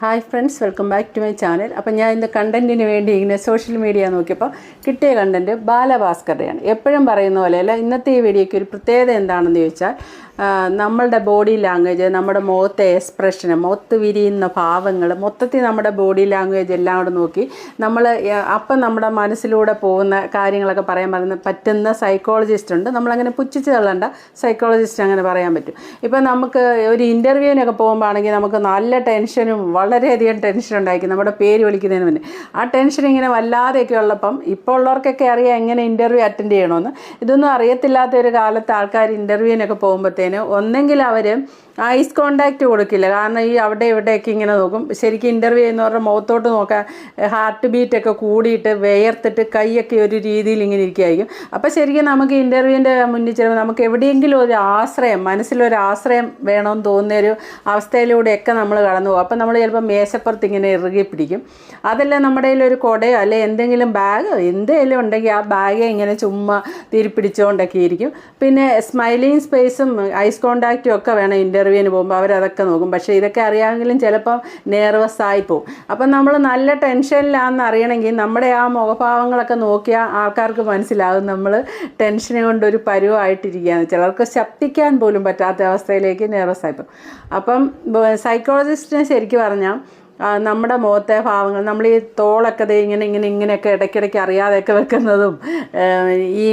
Hi friends welcome back to my channel അപ്പം ഞാൻ ഇന്ന് കണ്ടന്റിന് വേണ്ടി ഇങ്ങനെ സോഷ്യൽ മീഡിയ നോക്കിയപ്പോൾ കിട്ടിയ കണ്ടന്റ് ബാലഭാസ്കറുടെയാണ് എപ്പോഴും പറയുന്ന പോലെയല്ല ഇന്നത്തെ ഈ വീഡിയോയ്ക്ക് ഒരു പ്രത്യേകത എന്താണെന്ന് ചോദിച്ചാൽ നമ്മളുടെ ബോഡി ലാംഗ്വേജ് നമ്മുടെ മുഖത്തെ എക്സ്പ്രഷന് മുഖത്ത് വിരിയുന്ന ഭാവങ്ങൾ മൊത്തത്തിൽ നമ്മുടെ ബോഡി ലാംഗ്വേജ് എല്ലാം കൂടെ നോക്കി നമ്മൾ അപ്പം നമ്മുടെ മനസ്സിലൂടെ പോകുന്ന കാര്യങ്ങളൊക്കെ പറയാൻ പറയുന്ന പറ്റുന്ന സൈക്കോളജിസ്റ്റ് ഉണ്ട്. നമ്മളങ്ങനെ പുച്ഛിച്ച് തള്ളണ്ട. സൈക്കോളജിസ്റ്റ് അങ്ങനെ പറയാൻ പറ്റും. ഇപ്പം നമുക്ക് ഒരു ഇന്റർവ്യൂവിനൊക്കെ പോകുമ്പോഴാണെങ്കിൽ നമുക്ക് നല്ല ടെൻഷനും വളരെയധികം ടെൻഷൻ ഉണ്ടായിരിക്കും. നമ്മുടെ പേര് വിളിക്കുന്നതിന് മുന്നേ. ആ ടെൻഷൻ ഇങ്ങനെ വല്ലാതെയൊക്കെ ഉള്ളപ്പം ഇപ്പോൾ ഉള്ളവർക്കൊക്കെ അറിയാം എങ്ങനെ ഇന്റർവ്യൂ അറ്റൻഡ് ചെയ്യണമെന്ന്. ഇതൊന്നും അറിയത്തില്ലാത്ത ഒരു കാലത്ത് ആൾക്കാർ ഇന്റർവ്യൂവിനൊക്കെ പോകുമ്പോഴത്തേന് ഒന്നെങ്കിൽ അവർ ഐസ് കോണ്ടാക്റ്റ് കൊടുക്കില്ല. കാരണം ഈ അവിടെ ഇവിടെയൊക്കെ ഇങ്ങനെ നോക്കും. ശരിക്കും ഇന്റർവ്യൂ ചെയ്യുന്നവരുടെ മുഖത്തോട്ട് നോക്കാൻ ഹാർട്ട് ബീറ്റൊക്കെ കൂടിയിട്ട് വേർത്തിട്ട് കൈയൊക്കെ ഒരു രീതിയിൽ ഇങ്ങനെ ഇരിക്കുകയായിരിക്കും അപ്പോൾ ശരിക്കും നമുക്ക് ഇന്റർവ്യൂവിന്റെ മുന്നിൽ ചെല്ലുമ്പോൾ നമുക്ക് എവിടെയെങ്കിലും ഒരു ആശ്രയം മനസ്സിലൊരു ആശ്രയം വേണമെന്ന് തോന്നുന്ന ഒരു അവസ്ഥയിലൂടെയൊക്കെ നമ്മൾ കടന്നു പോകും. അപ്പം നമ്മൾ ചിലപ്പോൾ മേശപ്പുറത്ത് ഇങ്ങനെ ഇറുകി പിടിക്കും. അതല്ല നമ്മുടെ ഒരു കുടയോ അല്ലെ എന്തെങ്കിലും ബാഗോ എന്തെങ്കിലും ഉണ്ടെങ്കിൽ ആ ബാഗെ ഇങ്ങനെ ചുമ്മാ തിരിപ്പിടിച്ചുകൊണ്ടൊക്കെ ഇരിക്കും. പിന്നെ സ്മൈലിങ് സ്പേസും ഐസ് കോണ്ടാക്റ്റും ഒക്കെ വേണം ഇന്റർവ്യൂവിന് പോകുമ്പോൾ അവരതൊക്കെ നോക്കും. പക്ഷേ ഇതൊക്കെ അറിയാമെങ്കിലും ചിലപ്പോൾ നെർവസ് ആയിപ്പോവും അപ്പം നമ്മൾ നല്ല ടെൻഷനിലാണെന്ന് അറിയണമെങ്കിൽ നമ്മുടെ ആ മുഖഭാവങ്ങളൊക്കെ നോക്കിയാൽ ആൾക്കാർക്ക് മനസ്സിലാകും നമ്മൾ ടെൻഷനെ കൊണ്ടൊരു പരുവായിട്ടിരിക്കുകയാണ്. ചിലർക്ക് ശബ്ദിക്കാൻ പോലും പറ്റാത്ത അവസ്ഥയിലേക്ക് നെർവസ് ആയിപ്പോവും അപ്പം സൈക്കോളജിസ്റ്റിനെ ശരിക്കും പറഞ്ഞാൽ നമ്മുടെ മുഖത്തെ ഭാവങ്ങൾ നമ്മൾ ഈ തോളൊക്കെ ഇങ്ങനെ ഇങ്ങനെ ഇങ്ങനെയൊക്കെ ഇടയ്ക്കിടയ്ക്ക് അറിയാതെയൊക്കെ വെക്കുന്നതും ഈ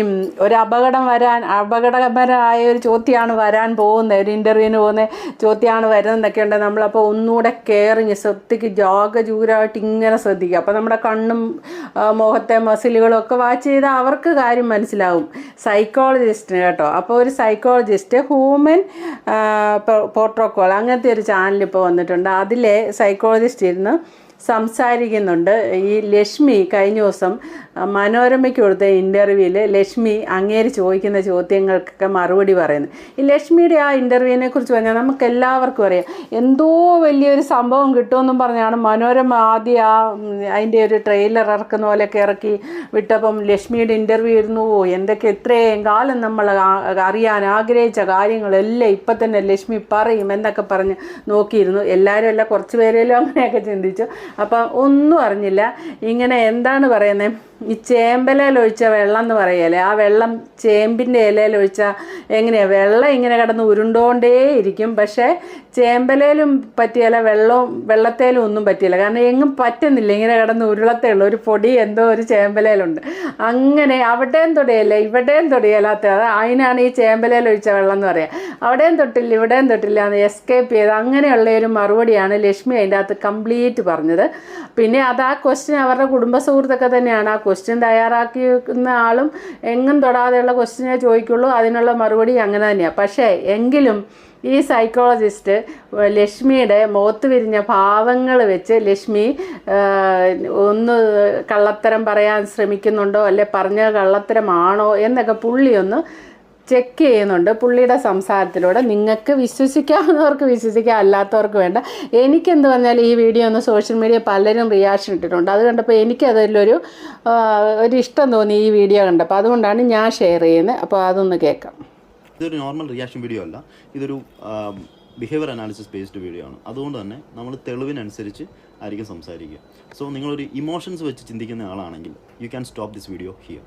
ഒരു അപകടം വരാൻ അപകടകരമായ ഒരു ചോദ്യമാണ് വരാൻ പോകുന്നത് ഒരു ഇന്റർവ്യൂവിന് പോകുന്ന ചോദ്യമാണ് വരുന്നതെന്നൊക്കെ ഉണ്ട്. നമ്മളപ്പോൾ ഒന്നുകൂടെ കെയറിങ് ശ്രദ്ധിക്ക് ജാഗജൂരായിട്ട് ഇങ്ങനെ ശ്രദ്ധിക്കുക. അപ്പോൾ നമ്മുടെ കണ്ണും മുഖത്തെ മസിലുകളും ഒക്കെ വാച്ച് ചെയ്താൽ അവർക്ക് കാര്യം മനസ്സിലാവും. സൈക്കോളജിസ്റ്റിന് കേട്ടോ. അപ്പോൾ ഒരു സൈക്കോളജിസ്റ്റ് ഹ്യൂമൻ പ്രോട്ടോക്കോൾ അങ്ങനത്തെ ഒരു ചാനൽ ഇപ്പോൾ വന്നിട്ടുണ്ട്. അതിലെ സൈക്കോളജിസ്റ്റ് ഇരുന്ന് സംസാരിക്കുന്നുണ്ട്. ഈ ലക്ഷ്മി കഴിഞ്ഞ ദിവസം മനോരമയ്ക്ക് കൊടുത്ത ഇന്റർവ്യൂവിൽ ലക്ഷ്മി അങ്ങേര് ചോദിക്കുന്ന ചോദ്യങ്ങൾക്കൊക്കെ മറുപടി പറയുന്നു. ഈ ലക്ഷ്മിയുടെ ആ ഇന്റർവ്യൂവിനെ കുറിച്ച് പറഞ്ഞാൽ നമുക്ക് എല്ലാവർക്കും അറിയാം. എന്തോ വലിയൊരു സംഭവം കിട്ടുമെന്നും പറഞ്ഞാണ് മനോരമ ആദ്യം ആ അതിന്റെ ഒരു ട്രെയിലർ ഇറക്കുന്ന പോലെയൊക്കെ ഇറക്കി വിട്ടപ്പം ലക്ഷ്മിയുടെ ഇന്റർവ്യൂ ഇരുന്നു. ഓ എന്തൊക്കെ ഇത്രയും കാലം നമ്മൾ അറിയാൻ ആഗ്രഹിച്ച കാര്യങ്ങളെല്ലാം ഇപ്പം തന്നെ ലക്ഷ്മി പറയും എന്നൊക്കെ പറഞ്ഞ് നോക്കിയിരുന്നു. എല്ലാവരും അല്ല കുറച്ച് പേരെല്ലാം അങ്ങനെയൊക്കെ ചിന്തിച്ചു. അപ്പം ഒന്നും അറിഞ്ഞില്ല. ഇങ്ങനെ എന്താണ് പറയുന്നത് ഈ ചേമ്പലയിൽ ഒഴിച്ച വെള്ളം എന്ന് പറയല്ലേ? ആ വെള്ളം ചേമ്പിന്റെ ഇലയിൽ ഒഴിച്ചാൽ എങ്ങനെയാണ് വെള്ളം ഇങ്ങനെ കിടന്ന് ഉരുണ്ടോണ്ടേ ഇരിക്കും. പക്ഷേ ചേമ്പലയിലും പറ്റിയല്ല വെള്ളവും വെള്ളത്തേലും ഒന്നും പറ്റിയില്ല. കാരണം എങ്ങും പറ്റുന്നില്ല. ഇങ്ങനെ കിടന്ന് ഉരുളത്തേ ഉള്ളൂ. ഒരു പൊടി എന്തോ ഒരു ചേമ്പലയിലുണ്ട്. അങ്ങനെ അവിടെയും തൊടിയല്ല ഇവിടെയും തൊടിയല്ലാത്ത അതിനാണ് ഈ ചേമ്പലയിൽ ഒഴിച്ച വെള്ളം എന്ന് പറയാം. അവിടെയും തൊട്ടില്ല ഇവിടെയും തൊട്ടില്ല എന്ന് എസ്കേപ്പ് ചെയ്ത് അങ്ങനെയുള്ള ഒരു മറുപടിയാണ് ലക്ഷ്മി അതിന്റെ അകത്ത് കംപ്ലീറ്റ് പറഞ്ഞത്. പിന്നെ അത് ആ ക്വസ്റ്റ്യൻ അവരുടെ കുടുംബ സുഹൃത്തൊക്കെ തന്നെയാണ്. ആ ക്വസ്റ്റ്യൻ തയ്യാറാക്കിയിരിക്കുന്ന ആളും എങ്ങും തൊടാതെയുള്ള ക്വസ്റ്റ്യനെ ചോദിക്കുള്ളൂ. അതിനുള്ള മറുപടി അങ്ങനെ തന്നെയാണ് പക്ഷേ എങ്കിലും ഈ സൈക്കോളജിസ്റ്റ് ലക്ഷ്മിയുടെ മുഖത്ത് വിരിഞ്ഞ ഭാവങ്ങൾ വെച്ച് ലക്ഷ്മി ഒന്ന് കള്ളത്തരം പറയാൻ ശ്രമിക്കുന്നുണ്ടോ? അല്ലെ പറഞ്ഞ കള്ളത്തരമാണോ? എന്നൊക്കെ പുള്ളി ഒന്ന് ചെക്ക് ചെയ്യുന്നുണ്ട്. പുള്ളിയുടെ സംസാരത്തിലൂടെ നിങ്ങൾക്ക് വിശ്വസിക്കാവുന്നവർക്ക് വിശ്വസിക്കാം അല്ലാത്തവർക്ക് വേണ്ട. എനിക്കെന്ത് പറഞ്ഞാൽ ഈ വീഡിയോ ഒന്ന് സോഷ്യൽ മീഡിയ പലരും റിയാക്ഷൻ ഇട്ടിട്ടുണ്ട്. അത് കണ്ടപ്പോൾ എനിക്കതിലൊരു ഒരു ഇഷ്ടം തോന്നി ഈ വീഡിയോ കണ്ടപ്പോൾ അതുകൊണ്ടാണ് ഞാൻ ഷെയർ ചെയ്യുന്നത്. അപ്പോൾ അതൊന്ന് കേൾക്കാം. ഇതൊരു നോർമൽ റിയാക്ഷൻ വീഡിയോ അല്ല. ഇതൊരു ബിഹേവിയർ അനാലിസിസ് ബേസ്ഡ് വീഡിയോ ആണ്. അതുകൊണ്ട് തന്നെ നമ്മൾ തെളിവിനനുസരിച്ച് ആയിരിക്കും സംസാരിക്കുക. സോ നിങ്ങളൊരു ഇമോഷൻസ് വെച്ച് ചിന്തിക്കുന്ന ആളാണെങ്കിൽ you can stop this video here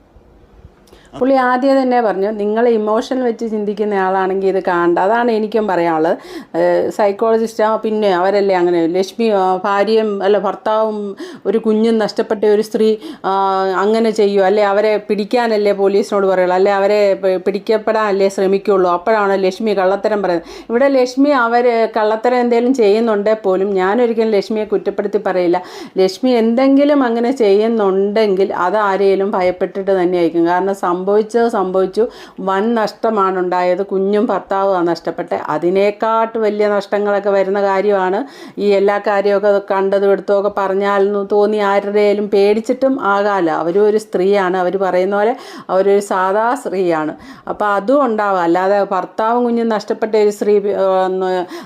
പുള്ളി ആദ്യം തന്നെ പറഞ്ഞു നിങ്ങൾ ഇമോഷൻ വെച്ച് ചിന്തിക്കുന്ന ആളാണെങ്കിൽ ഇത് കാണണ്ട. അതാണ് എനിക്കും പറയാനുള്ളത്. സൈക്കോളജിസ്റ്റ് പിന്നെ അവരല്ലേ അങ്ങനെ ലക്ഷ്മി ഭാര്യയും അല്ല ഭർത്താവും ഒരു കുഞ്ഞും നഷ്ടപ്പെട്ട ഒരു സ്ത്രീ അങ്ങനെ ചെയ്യുമോ അല്ലെ അവരെ പിടിക്കാനല്ലേ പോലീസിനോട് പറയുള്ളൂ? അല്ലെ അവരെ പിടിക്കപ്പെടാനല്ലേ ശ്രമിക്കുള്ളൂ? അപ്പോഴാണ് ലക്ഷ്മി കള്ളത്തരം പറയുന്നത്. ഇവിടെ ലക്ഷ്മി അവർ കള്ളത്തരം എന്തെങ്കിലും ചെയ്യുന്നുണ്ടേ പോലും ഞാനൊരിക്കലും ലക്ഷ്മിയെ കുറ്റപ്പെടുത്തി പറയില്ല. ലക്ഷ്മി എന്തെങ്കിലും അങ്ങനെ ചെയ്യുന്നുണ്ടെങ്കിൽ അത് ആരെയും ഭയപ്പെട്ടിട്ട് തന്നെയായിരിക്കും. കാരണം സംഭവിച്ചത് സംഭവിച്ചു. വൻ നഷ്ടമാണ് ഉണ്ടായത് കുഞ്ഞും ഭർത്താവും നഷ്ടപ്പെട്ടത് അതിനേക്കാട്ട് വലിയ നഷ്ടങ്ങളൊക്കെ വരുന്ന കാര്യമാണ്. ഈ എല്ലാ കാര്യമൊക്കെ കണ്ടതും എടുത്തുമൊക്കെ പറഞ്ഞാലെന്ന് തോന്നി ആരുടെയും പേടിച്ചിട്ടും ആകാമല്ലോ അവരും ഒരു സ്ത്രീയാണ്. അവർ പറയുന്ന പോലെ അവരൊരു സാധാ സ്ത്രീയാണ്. അപ്പോൾ അതും ഉണ്ടാവാം. അല്ലാതെ ഭർത്താവും കുഞ്ഞും നഷ്ടപ്പെട്ട ഒരു സ്ത്രീ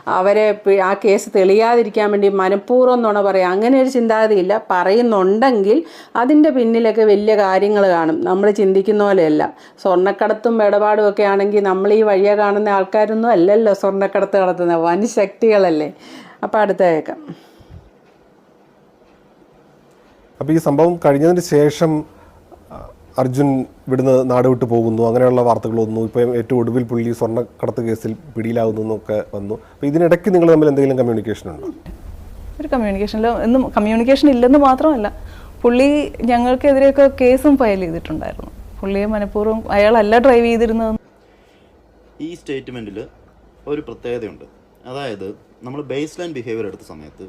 അവരെ ആ കേസ് തെളിയാതിരിക്കാൻ വേണ്ടി മനഃപൂർവം നുണ പറയാം. അങ്ങനെ ഒരു ചിന്താഗതിയില്ല. പറയുന്നുണ്ടെങ്കിൽ അതിന്റെ പിന്നിലൊക്കെ വലിയ കാര്യങ്ങൾ കാണും. നമ്മൾ ചിന്തിക്കുന്ന പോലെയല്ല. സ്വർണക്കടത്തും ഇടപാടും ഒക്കെ ആണെങ്കിൽ നമ്മൾ ഈ വഴിയെ കാണുന്ന ആൾക്കാരൊന്നും അല്ലല്ലോ സ്വർണക്കടത്ത് നടത്തുന്ന വൻ ശക്തികളല്ലേ അപ്പോൾ അടുത്തേക്കാം അപ്പോൾ ഈ സംഭവം കഴിഞ്ഞതിന് ശേഷം അർജുൻ ഇവിടുന്ന് നാട് വിട്ടു പോകുന്നു. അങ്ങനെയുള്ള വാർത്തകൾ വന്നു. ഇപ്പം ഏറ്റവും ഒടുവിൽ പുള്ളി സ്വർണക്കടത്ത് കേസിൽ പിടിയിലാകുന്നു എന്നൊക്കെ വന്നു. അപ്പോൾ ഇതിനിടയ്ക്ക് നിങ്ങൾ തമ്മിൽ എന്തെങ്കിലും കമ്മ്യൂണിക്കേഷൻ ഉണ്ടോ? ഒരു കമ്മ്യൂണിക്കേഷനിൽ എന്നും കമ്മ്യൂണിക്കേഷൻ ഇല്ലെന്ന് മാത്രമല്ല. പുള്ളി ഞങ്ങൾക്കെതിരെയൊക്കെ കേസും ഫയൽ ചെയ്തിട്ടുണ്ടായിരുന്നു. പുള്ളിയെ മനഃപൂർവം അയാളല്ല ഡ്രൈവ് ചെയ്തിരുന്നത്. ഈ സ്റ്റേറ്റ്മെന്റിൽ ഒരു പ്രത്യേകതയുണ്ട്. അതായത് നമ്മൾ ബേസ് ലൈൻ ബിഹേവിയർ എടുത്ത സമയത്ത്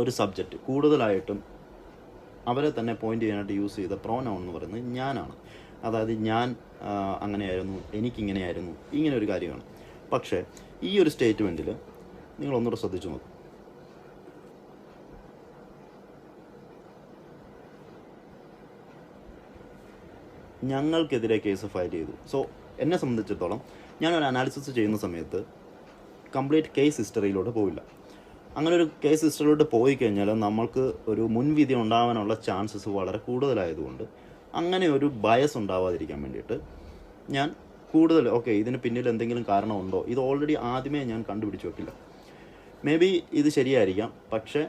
ഒരു സബ്ജക്റ്റ് കൂടുതലായിട്ടും അവരെ തന്നെ പോയിന്റ് ചെയ്യാനായിട്ട് യൂസ് ചെയ്ത പ്രോനൗൺ എന്ന് പറയുന്നത് ഞാനാണ്. അതായത് ഞാൻ അങ്ങനെയായിരുന്നു എനിക്കിങ്ങനെയായിരുന്നു ഇങ്ങനെ ഒരു കാര്യമാണ്. പക്ഷേ ഈ ഒരു സ്റ്റേറ്റ്മെന്റിൽ നിങ്ങൾ ഒന്നുകൂടെ ശ്രദ്ധിച്ചു നോക്കും. ഞങ്ങൾക്കെതിരെ കേസ് ഫയൽ ചെയ്തു. സോ എന്നെ സംബന്ധിച്ചിടത്തോളം ഞാൻ ഒരു അനാലിസിസ് ചെയ്യുന്ന സമയത്ത് കംപ്ലീറ്റ് കേസ് ഹിസ്റ്ററിയിലോട്ട് പോവില്ല. അങ്ങനെ ഒരു കേസ് ഹിസ്റ്ററിയിലോട്ട് പോയി കഴിഞ്ഞാൽ നമ്മൾക്ക് ഒരു മുൻവിധി ഉണ്ടാവാനുള്ള ചാൻസസ് വളരെ കൂടുതലായതുകൊണ്ട് അങ്ങനെ ഒരു ബയസ് ഉണ്ടാവാതിരിക്കാൻ വേണ്ടിയിട്ട് ഞാൻ കൂടുതൽ ഓക്കെ ഇതിന് പിന്നിൽ എന്തെങ്കിലും കാരണമുണ്ടോ ഇത് ഓൾറെഡി ആദ്യമേ ഞാൻ കണ്ടുപിടിച്ച് വെക്കില്ല. മേ ബി ഇത് ശരിയായിരിക്കാം. പക്ഷേ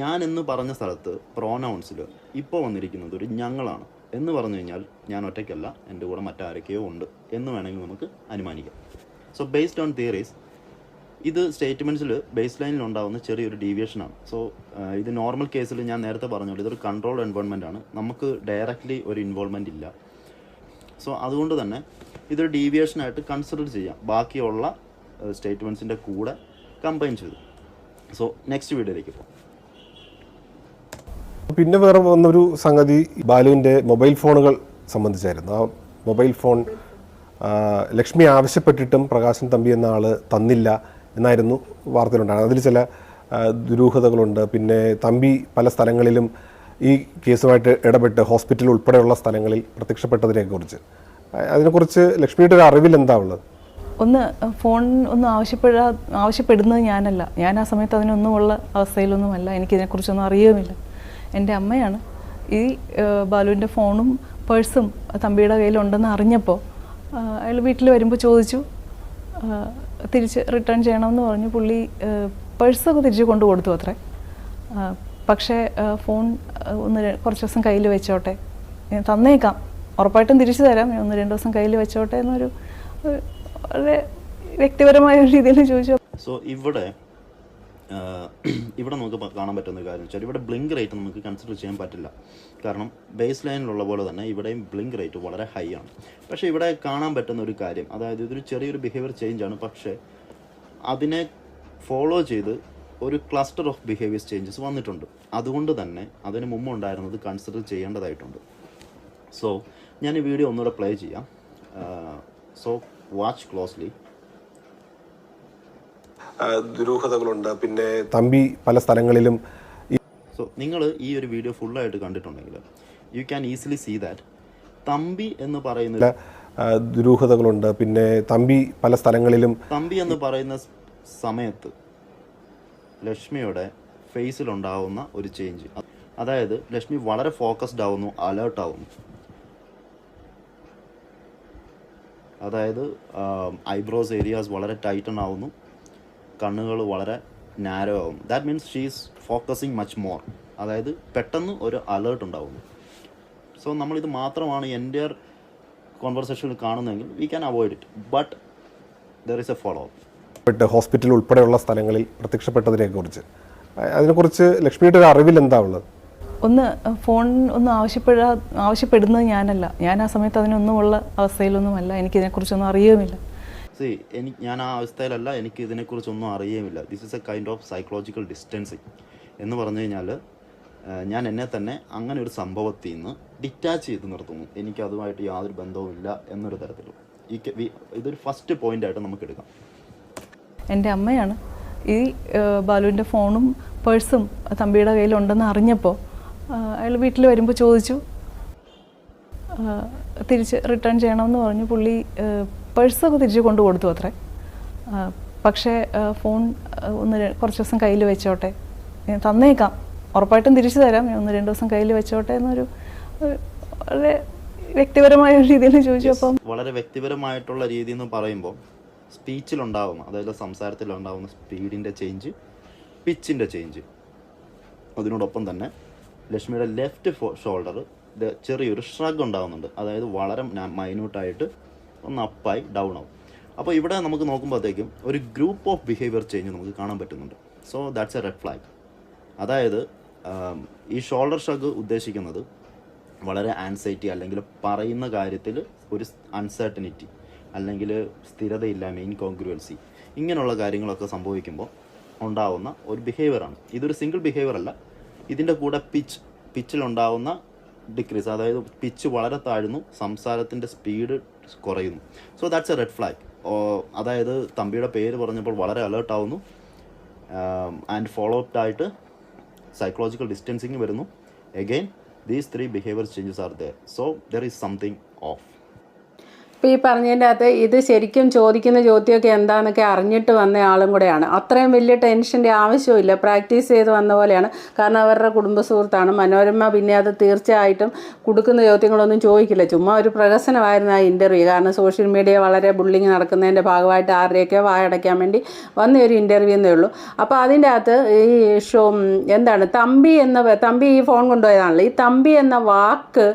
ഞാൻ എന്ന് പറഞ്ഞ സ്ഥലത്ത് പ്രോനൗൺസിൽ ഇപ്പോൾ വന്നിരിക്കുന്നത് ഒരു ഞങ്ങളാണ്. എന്ന് പറഞ്ഞു കഴിഞ്ഞാൽ ഞാൻ ഒറ്റയ്ക്കല്ല എന്റെ കൂടെ മറ്റാരൊക്കെയോ ഉണ്ട് എന്ന് വേണമെങ്കിൽ നമുക്ക് അനുമാനിക്കാം. സോ ബേസ്ഡ് ഓൺ തിയറീസ് ഇത് സ്റ്റേറ്റ്മെന്റ്സിൽ ബേസ് ലൈനിൽ ഉണ്ടാകുന്ന ചെറിയൊരു ഡീവിയേഷനാണ് സോ ഇത് നോർമൽ കേസിൽ ഞാൻ നേരത്തെ പറഞ്ഞോളൂ ഇതൊരു കൺട്രോൾഡ് എൻവയോൺമെന്റ് ആണ്. നമുക്ക് ഡയറക്റ്റ്ലി ഒരു ഇൻവോൾവ്മെന്റ് ഇല്ല. സോ അതുകൊണ്ട് തന്നെ ഇതൊരു ഡീവിയേഷനായിട്ട് കൺസിഡർ ചെയ്യാം. ബാക്കിയുള്ള സ്റ്റേറ്റ്മെന്റ്സിന്റെ കൂടെ കമ്പൈൻ ചെയ്തു. സോ നെക്സ്റ്റ് വീഡിയോയിലേക്ക് പോകാം. പിന്നെ വേറെ വന്നൊരു സംഗതി ബാലുവിന്റെ മൊബൈൽ ഫോണുകൾ സംബന്ധിച്ചായിരുന്നു. ആ മൊബൈൽ ഫോൺ ലക്ഷ്മി ആവശ്യപ്പെട്ടിട്ടും പ്രകാശൻ തമ്പി എന്ന ആൾ തന്നില്ല എന്നായിരുന്നു വാർത്തയിലുണ്ടായിരുന്നത്. അതിൽ ചില ദുരൂഹതകളുണ്ട്. പിന്നെ തമ്പി പല സ്ഥലങ്ങളിലും ഈ കേസുമായിട്ട് ഇടപെട്ട് ഹോസ്പിറ്റൽ ഉൾപ്പെടെയുള്ള സ്ഥലങ്ങളിൽ പ്രത്യക്ഷപ്പെട്ടതിനെക്കുറിച്ച്. കുറിച്ച് അതിനെക്കുറിച്ച് ലക്ഷ്മിയുടെ ഒരു അറിവിൽ എന്താ ഉള്ളത്? ഒന്ന് ഫോൺ ഒന്നും ആവശ്യപ്പെടാ ആവശ്യപ്പെടുന്നത് ഞാനല്ല. ഞാൻ ആ സമയത്ത് അതിനൊന്നുമുള്ള അവസ്ഥയിലൊന്നുമല്ല. എനിക്കിതിനെക്കുറിച്ചൊന്നും അറിയുമില്ല എന്റെ അമ്മയാണ്. ഈ ബാലുവിന്റെ ഫോണും പേഴ്സും തമ്പിയുടെ കയ്യിലുണ്ടെന്ന് അറിഞ്ഞപ്പോൾ അയാൾ വീട്ടിൽ വരുമ്പോൾ ചോദിച്ചു തിരിച്ച് റിട്ടേൺ ചെയ്യണമെന്ന് പറഞ്ഞു. പുള്ളി പേഴ്സൊക്കെ തിരിച്ച് കൊണ്ടു കൊടുത്തു അത്രേ. പക്ഷേ ഫോൺ ഒന്ന് കുറച്ച് ദിവസം കയ്യിൽ വെച്ചോട്ടെ. ഞാൻ തന്നേക്കാം. ഉറപ്പായിട്ടും തിരിച്ചു തരാം. ഞാൻ ഒന്ന് രണ്ട് ദിവസം കയ്യിൽ വെച്ചോട്ടെ എന്നൊരു വളരെ വ്യക്തിപരമായ ഒരു രീതിയിൽ ചോദിച്ചു. സോ ഇവിടെ ഇവിടെ നമുക്ക് കാണാൻ പറ്റുന്ന കാര്യം വെച്ചാൽ ഇവിടെ ബ്ലിങ്ക് റേറ്റ് നമുക്ക് കൺസിഡർ ചെയ്യാൻ പറ്റില്ല. കാരണം ബേസ് ലൈനിലുള്ള പോലെ തന്നെ ഇവിടെയും ബ്ലിങ്ക് റേറ്റ് വളരെ ഹൈ ആണ്. പക്ഷേ ഇവിടെ കാണാൻ പറ്റുന്ന ഒരു കാര്യം അതായത് ഇതൊരു ചെറിയൊരു ബിഹേവിയർ ചേഞ്ച് ആണ്. പക്ഷേ അതിനെ ഫോളോ ചെയ്ത് ഒരു ക്ലസ്റ്റർ ഓഫ് ബിഹേവിയർ ചേഞ്ചസ് വന്നിട്ടുണ്ട്. അതുകൊണ്ട് തന്നെ അതിന് മുമ്പ് ഉണ്ടായിരുന്നത് കൺസിഡർ ചെയ്യേണ്ടതായിട്ടുണ്ട്. സോ ഞാൻ ഈ വീഡിയോ ഒന്നുകൂടെ പ്ലേ ചെയ്യാം. സോ വാച്ച് ക്ലോസ്ലി ദുരൂഹതകളുണ്ട്. പിന്നെ തമ്പി പല സ്ഥലങ്ങളിലും സോ നിങ്ങൾ ഈ ഒരു വീഡിയോ ഫുള്ളായിട്ട് കണ്ടിട്ടുണ്ടെങ്കിൽ you can easily see that Thampi എന്ന് പറയുന്ന ദുരൂഹതകളുണ്ട്. പിന്നെ തമ്പി പല സ്ഥലങ്ങളിലും തമ്പി എന്ന് പറയുന്ന സമയത്ത് ലക്ഷ്മിയുടെ ഫേസിലുണ്ടാവുന്ന ഒരു ചേഞ്ച് അതായത് ലക്ഷ്മി വളരെ ഫോക്കസ്ഡ് ആവുന്നു അലേർട്ട് ആവുന്നു. അതായത് ഐബ്രോസ് ഏരിയാസ് വളരെ ടൈറ്റൺ ആവുന്നു. കണ്ണുകൾ വളരെ നാരോ ആവും. That means she is focusing much more അതായത് പെട്ടെന്ന് ഒരു അലേർട്ട് ഉണ്ടാവുന്നു. സോ നമ്മളിത് മാത്രമാണ് എന്റെ കോൺവെർസേഷനിൽ കാണുന്നതെങ്കിൽ we can avoid it but there is a follow up hospital ഉൾപ്പെടെയുള്ള സ്ഥലങ്ങളിൽ പ്രത്യക്ഷപ്പെട്ടതിനെക്കുറിച്ച്. കുറിച്ച് അതിനെക്കുറിച്ച് ലക്ഷ്മിയുടെ ഒരു അറിവിൽ എന്താ ഉള്ളത്? ഒന്ന് ഫോൺ ഒന്നും ആവശ്യപ്പെടാ ആവശ്യപ്പെടുന്നത് ഞാനല്ല. ഞാൻ ആ സമയത്ത് അതിനൊന്നുമുള്ള അവസ്ഥയിലൊന്നുമല്ല. എനിക്കിതിനെക്കുറിച്ചൊന്നും അറിയുമില്ല എനിക്ക് ഞാൻ ആ അവസ്ഥയിലല്ല എനിക്ക് ഇതിനെക്കുറിച്ചൊന്നും അറിയുമില്ല this is a kind of psychological distancing എന്ന് പറഞ്ഞു കഴിഞ്ഞാൽ ഞാൻ എന്നെ തന്നെ അങ്ങനെ ഒരു സംഭവത്തിൽ നിന്ന് ഡിറ്റാച്ച് ചെയ്ത് നിർത്തുന്നു. എനിക്ക് അതുമായിട്ട് യാതൊരു ബന്ധവുമില്ല എന്നൊരു തരത്തിൽ ഈ ഇതൊരു ഫസ്റ്റ് പോയിന്റ് ആയിട്ട് നമുക്ക് എടുക്കാം. എന്റെ അമ്മയാണ് ഈ ബാലുവിന്റെ ഫോണും പേഴ്സും തമ്പിയുടെ കയ്യിലുണ്ടെന്ന് അറിഞ്ഞപ്പോൾ അയാൾ വീട്ടിൽ വരുമ്പോൾ ചോദിച്ചു തിരിച്ച് റിട്ടേൺ ചെയ്യണമെന്ന് പറഞ്ഞു. പുള്ളി പേഴ്സൊക്കെ തിരിച്ച് കൊണ്ടു കൊടുത്തു അത്രേ. പക്ഷേ ഫോൺ ഒന്ന് കുറച്ച് ദിവസം കയ്യിൽ വെച്ചോട്ടെ. ഞാൻ തന്നേക്കാം. ഉറപ്പായിട്ടും തിരിച്ചു തരാം. ഞാൻ ഒന്ന് രണ്ട് ദിവസം കയ്യിൽ വെച്ചോട്ടെ എന്നൊരു വളരെ വ്യക്തിപരമായ രീതിയിൽ ചോദിച്ചപ്പം വളരെ വ്യക്തിപരമായിട്ടുള്ള രീതി എന്ന് പറയുമ്പോൾ സ്പീച്ചിലുണ്ടാവുന്ന അതായത് സംസാരത്തിലുണ്ടാവുന്ന സ്പീഡിന്റെ ചേഞ്ച് പിച്ചിന്റെ ചേഞ്ച്. അതിനോടൊപ്പം തന്നെ ലക്ഷ്മിയുടെ ലെഫ്റ്റ് ഷോൾഡർ ചെറിയൊരു ഷ്രഗ് ഉണ്ടാകുന്നുണ്ട് അതായത് വളരെ മൈന്യൂട്ടായിട്ട് ഒന്ന് അപ്പായി ഡൗൺ ആവും. അപ്പോൾ ഇവിടെ നമുക്ക് നോക്കുമ്പോഴത്തേക്കും ഒരു ഗ്രൂപ്പ് ഓഫ് ബിഹേവിയർ ചേഞ്ച് നമുക്ക് കാണാൻ പറ്റുന്നുണ്ട്. So that's a red flag അതായത് ഈ ഷോൾഡർ ഷഗ് ഉദ്ദേശിക്കുന്നത് വളരെ ആൻസൈറ്റി അല്ലെങ്കിൽ പറയുന്ന കാര്യത്തിൽ ഒരു അൺസർട്ടനിറ്റി അല്ലെങ്കിൽ സ്ഥിരതയില്ലായ്മ ഇൻകോൺഗ്രുവൻസി ഇങ്ങനെയുള്ള കാര്യങ്ങളൊക്കെ സംഭവിക്കുമ്പോൾ ഉണ്ടാവുന്ന ഒരു ബിഹേവിയറാണ് ഇതൊരു സിംഗിൾ ബിഹേവിയർ അല്ല. ഇതിന്റെ കൂടെ പിച്ച് പിച്ചിലുണ്ടാവുന്ന ഡിക്രീസ് അതായത് പിച്ച് വളരെ താഴ്ന്നു സംസാരത്തിന്റെ സ്പീഡ് കുറയുന്നു. So that's a red flag അതായത് തമ്പിയുടെ പേര് പറഞ്ഞപ്പോൾ വളരെ അലേർട്ടാവുന്നു ആൻഡ് ഫോളോ അപ്പ് ആയിട്ട് സൈക്കോളജിക്കൽ ഡിസ്റ്റൻസിങ് വരുന്നു. Again these three behaviour changes are there so there is something of ഇപ്പോൾ ഈ പറഞ്ഞതിന്റെ അകത്ത് ഇത് ശരിക്കും ചോദിക്കുന്ന ചോദ്യമൊക്കെ എന്താണെന്നൊക്കെ അറിഞ്ഞിട്ട് വന്ന ആളും കൂടെയാണ്. അത്രയും വലിയ ടെൻഷന്റെ ആവശ്യമില്ല പ്രാക്ടീസ് ചെയ്ത് വന്ന പോലെയാണ്. കാരണം അവരുടെ കുടുംബ സുഹൃത്താണ് മനോരമ പിന്നെ അത് തീർച്ചയായിട്ടും കൊടുക്കുന്ന ചോദ്യങ്ങളൊന്നും ചോദിക്കില്ല. ചുമ്മാ ഒരു പ്രഹസനമായിരുന്നു ആ ഇന്റർവ്യൂ കാരണം സോഷ്യൽ മീഡിയ വളരെ ബുള്ളിങ് നടക്കുന്നതിന്റെ ഭാഗമായിട്ട് ആരുടെയൊക്കെ വായടയ്ക്കാൻ വേണ്ടി വന്ന ഒരു ഇന്റർവ്യൂ എന്നേ ഉള്ളൂ. അപ്പോൾ അതിന്റെ അകത്ത് ഈ ഷോ എന്താണ് തമ്പി എന്ന തമ്പി ഈ ഫോൺ കൊണ്ടുപോയതാണല്ലോ. ഈ തമ്പി എന്ന വാക്ക്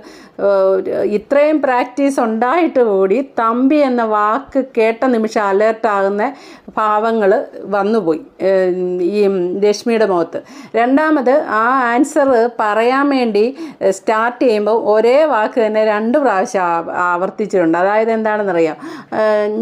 ഇത്രയും പ്രാക്ടീസ് ഉണ്ടായിട്ട് കൂടി തമ്പി എന്ന വാക്ക് കേട്ട നിമിഷം അലേർട്ടാകുന്ന ഭാവങ്ങൾ വന്നുപോയി ഈ രശ്മിയുടെ മുഖത്ത്. രണ്ടാമത് ആ ആൻസർ പറയാൻ വേണ്ടി സ്റ്റാർട്ട് ചെയ്യുമ്പോൾ ഒരേ വാക്ക് തന്നെ രണ്ട് പ്രാവശ്യം ആവർത്തിച്ചിട്ടുണ്ട്. അതായത് എന്താണെന്നറിയാം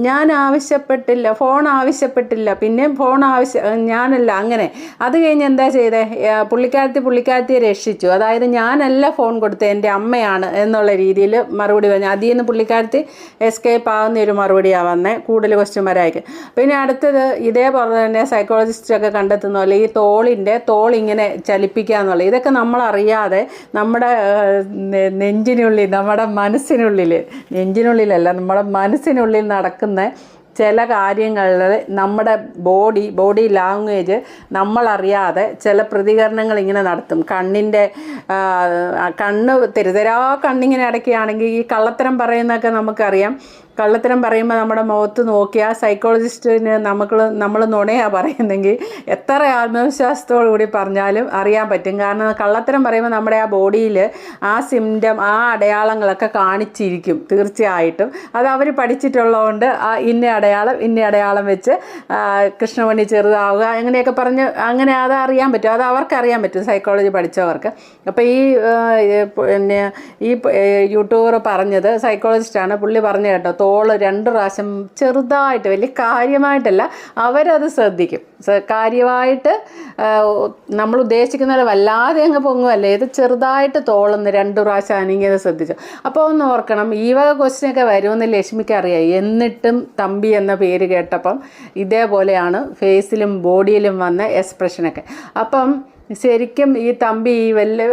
ഞാൻ ആവശ്യപ്പെട്ടില്ല ഫോൺ ആവശ്യപ്പെട്ടില്ല പിന്നെ ഫോൺ ആവശ്യ ഞാനല്ല അങ്ങനെ. അത് കഴിഞ്ഞ് എന്താ ചെയ്തേ? പുള്ളിക്കാരത്തി പുള്ളിക്കാരത്തിയെ രക്ഷിച്ചു. അതായത് ഞാനല്ല ഫോൺ കൊടുത്തത് എന്റെ അമ്മയാണ് എന്നുള്ള രീതിയിൽ മറുപടി പറഞ്ഞു. അതിൽ നിന്ന് പുള്ളിക്കാരത്തി എസ്കേപ്പ് ആവുന്ന ഒരു മറുപടിയാണ് വന്നത് കൂടുതൽ ക്വസ്റ്റ്യന്മാരായിരിക്കും പിന്നെ അടുത്തത് ഇതേപോലെ തന്നെ സൈക്കോളജിസ്റ്റൊക്കെ കണ്ടെത്തുന്ന പോലെ ഈ തോളിന്റെ തോൾ ഇങ്ങനെ ചലിപ്പിക്കുക എന്നുള്ളത് ഇതൊക്കെ നമ്മളറിയാതെ നമ്മുടെ നെഞ്ചിനുള്ളിൽ നമ്മുടെ മനസ്സിനുള്ളിൽ നെഞ്ചിനുള്ളിലല്ല നമ്മുടെ മനസ്സിനുള്ളിൽ നടക്കുന്ന ചില കാര്യങ്ങളിൽ നമ്മുടെ ബോഡി ബോഡി ലാംഗ്വേജ് നമ്മളറിയാതെ ചില പ്രതികരണങ്ങൾ ഇങ്ങനെ നടത്തും. കണ്ണിന്റെ കണ്ണ് തെരുതരാ കണ്ണിങ്ങനെ അടയ്ക്കുകയാണെങ്കിൽ ഈ കള്ളത്തരം പറയുന്നതൊക്കെ നമുക്കറിയാം. കള്ളത്തരം പറയുമ്പോൾ നമ്മുടെ മുഖത്ത് നോക്കിയാൽ സൈക്കോളജിസ്റ്റിന് നമുക്ക് നമ്മൾ നുണയാണ് പറയുന്നെങ്കിൽ എത്ര ആത്മവിശ്വാസത്തോടു കൂടി പറഞ്ഞാലും അറിയാൻ പറ്റും. കാരണം കള്ളത്തരം പറയുമ്പോൾ നമ്മുടെ ആ ബോഡിയിൽ ആ സിംറ്റം ആ അടയാളങ്ങളൊക്കെ കാണിച്ചിരിക്കും തീർച്ചയായിട്ടും. അത് അവർ പഠിച്ചിട്ടുള്ളതുകൊണ്ട് ആ ഇന്ന അടയാളം ഇന്ന അടയാളം വെച്ച് ആ, കൃഷ്ണമണി ചെറുതാവുക അങ്ങനെയൊക്കെ പറഞ്ഞ് അങ്ങനെ അത് അറിയാൻ പറ്റും. അത് അവർക്കറിയാൻ പറ്റും സൈക്കോളജി പഠിച്ചവർക്ക്. അപ്പോൾ ഈ പിന്നെ ഈ യൂട്യൂബർ പറഞ്ഞത് സൈക്കോളജിസ്റ്റാണ് പുള്ളി പറഞ്ഞു കേട്ടോ തോൾ രണ്ട് പ്രാവശ്യം ചെറുതായിട്ട് വലിയ കാര്യമായിട്ടല്ല അവരത് ശ്രദ്ധിക്കും. കാര്യമായിട്ട് നമ്മൾ ഉദ്ദേശിക്കുന്ന പോലെ വല്ലാതെ അങ്ങ് പൊങ്ങുമല്ലേ ഇത് ചെറുതായിട്ട് തോളുന്ന രണ്ട് പ്രാവശ്യം അനങ്ങിയത് ശ്രദ്ധിച്ചു? അപ്പോൾ ഒന്ന് ഓർക്കണം ഈ വക ക്വസ്റ്റ്യനൊക്കെ വരുമെന്ന് ലക്ഷ്മിക്ക് അറിയാം. എന്നിട്ടും തമ്പി എന്ന പേര് കേട്ടപ്പം ഇതേപോലെയാണ് ഫേസിലും ബോഡിയിലും വന്ന എക്സ്പ്രഷനൊക്കെ അപ്പം ശരിക്കും ഈ തമ്പി ഈ വല്ല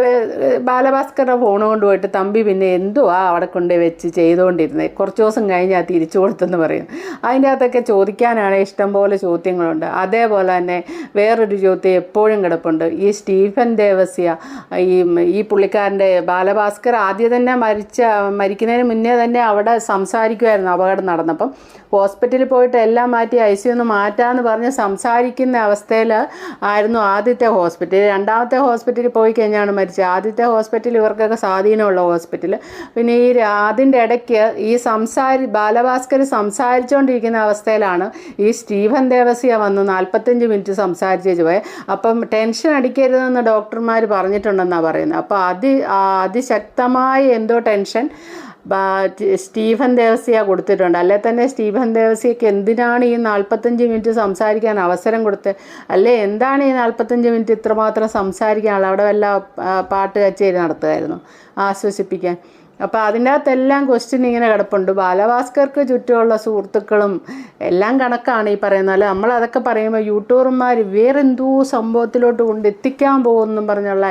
ബാലഭാസ്കറുടെ ഫോൺ കൊണ്ടുപോയിട്ട് തമ്പി പിന്നെ എന്തുവാ അവിടെ കൊണ്ട് വെച്ച് ചെയ്തുകൊണ്ടിരുന്നത് കുറച്ച് ദിവസം കഴിഞ്ഞ് അത് തിരിച്ചു കൊടുത്തെന്ന് പറയും അതിന്റെ അകത്തൊക്കെ ചോദിക്കാനാണ് ഇഷ്ടംപോലെ ചോദ്യങ്ങളുണ്ട്. അതേപോലെ തന്നെ വേറൊരു ചോദ്യം എപ്പോഴും കിടപ്പുണ്ട്. ഈ സ്റ്റീഫൻ ദേവസ്യ ഈ ഈ പുള്ളിക്കാരന്റെ ബാലഭാസ്കർ ആദ്യം തന്നെ മരിച്ച മരിക്കുന്നതിന് മുന്നേ തന്നെ അവിടെ സംസാരിക്കുമായിരുന്നു അപകടം നടന്നപ്പം. ഹോസ്പിറ്റലിൽ പോയിട്ട് എല്ലാം മാറ്റി ഐ സി ഒന്ന് മാറ്റാമെന്ന് പറഞ്ഞ് സംസാരിക്കുന്ന അവസ്ഥയിൽ ആയിരുന്നു ആദ്യത്തെ ഹോസ്പിറ്റൽ. രണ്ടാമത്തെ ഹോസ്പിറ്റലിൽ പോയി കഴിഞ്ഞാണ് മരിച്ചത്. ആദ്യത്തെ ഹോസ്പിറ്റൽ ഇവർക്കൊക്കെ സ്വാധീനമുള്ള ഹോസ്പിറ്റൽ. പിന്നെ ഈ അതിന്റെ ഇടയ്ക്ക് ഈ സംസാരി ബാലഭാസ്കർ സംസാരിച്ചുകൊണ്ടിരിക്കുന്ന അവസ്ഥയിലാണ് ഈ സ്റ്റീഫൻ ദേവസിയ വന്ന് നാൽപ്പത്തഞ്ച് മിനിറ്റ് സംസാരിച്ചേച്ച് പോയത് അപ്പം ടെൻഷൻ അടിക്കരുതെന്ന് ഡോക്ടർമാർ പറഞ്ഞിട്ടുണ്ടെന്നാണ് പറയുന്നത്. അപ്പോൾ അതി അതിശക്തമായ എന്തോ ടെൻഷൻ സ്റ്റീഫൻ ദേവസ്യ കൊടുത്തിട്ടുണ്ട്. അല്ലെ തന്നെ സ്റ്റീഫൻ ദേവസ്യക്ക് എന്തിനാണ് ഈ നാൽപ്പത്തഞ്ച് മിനിറ്റ് സംസാരിക്കാൻ അവസരം കൊടുത്ത്? അല്ലെ എന്താണ് ഈ നാൽപ്പത്തഞ്ച് മിനിറ്റ് ഇത്രമാത്രം സംസാരിക്കാനുള്ള അവിടെ വല്ല പാട്ട് കച്ചേരി നടത്തുമായിരുന്നു ആശ്വസിപ്പിക്കാൻ അപ്പോൾ അതിന്റെ അകത്തെല്ലാം ക്വസ്റ്റ്യൻ ഇങ്ങനെ കിടപ്പുണ്ട്. ബാലഭാസ്കർക്ക് ചുറ്റുമുള്ള സുഹൃത്തുക്കളും എല്ലാം കണക്കാണ് ഈ പറയുന്നത്. നമ്മൾ അതൊക്കെ പറയുമ്പോൾ യൂട്യൂബർമാർ വേറെന്തോ സംഭവത്തിലോട്ട് കൊണ്ട് എത്തിക്കാൻ പോകുമെന്നും പറഞ്ഞുള്ള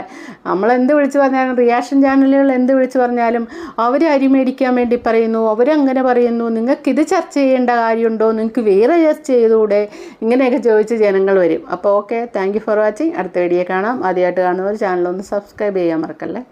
നമ്മളെന്ത് വിളിച്ച് പറഞ്ഞാലും റിയാക്ഷൻ ചാനലുകൾ എന്ത് വിളിച്ച് പറഞ്ഞാലും അവർ അരി മേടിക്കാൻ വേണ്ടി പറയുന്നു അവരങ്ങനെ പറയുന്നു നിങ്ങൾക്ക് ഇത് ചർച്ച ചെയ്യേണ്ട കാര്യമുണ്ടോ? നിങ്ങൾക്ക് വേറെ ചർച്ച ചെയ്തുകൂടെ? ഇങ്ങനെയൊക്കെ ചോദിച്ച് ജനങ്ങൾ വരും. അപ്പോൾ ഓക്കെ താങ്ക് ഫോർ വാച്ചിങ് അടുത്ത വീഡിയോ കാണാം. ആദ്യമായിട്ട് കാണുന്നവർ ചാനലൊന്ന് സബ്സ്ക്രൈബ് ചെയ്യാൻ മറക്കല്ലേ?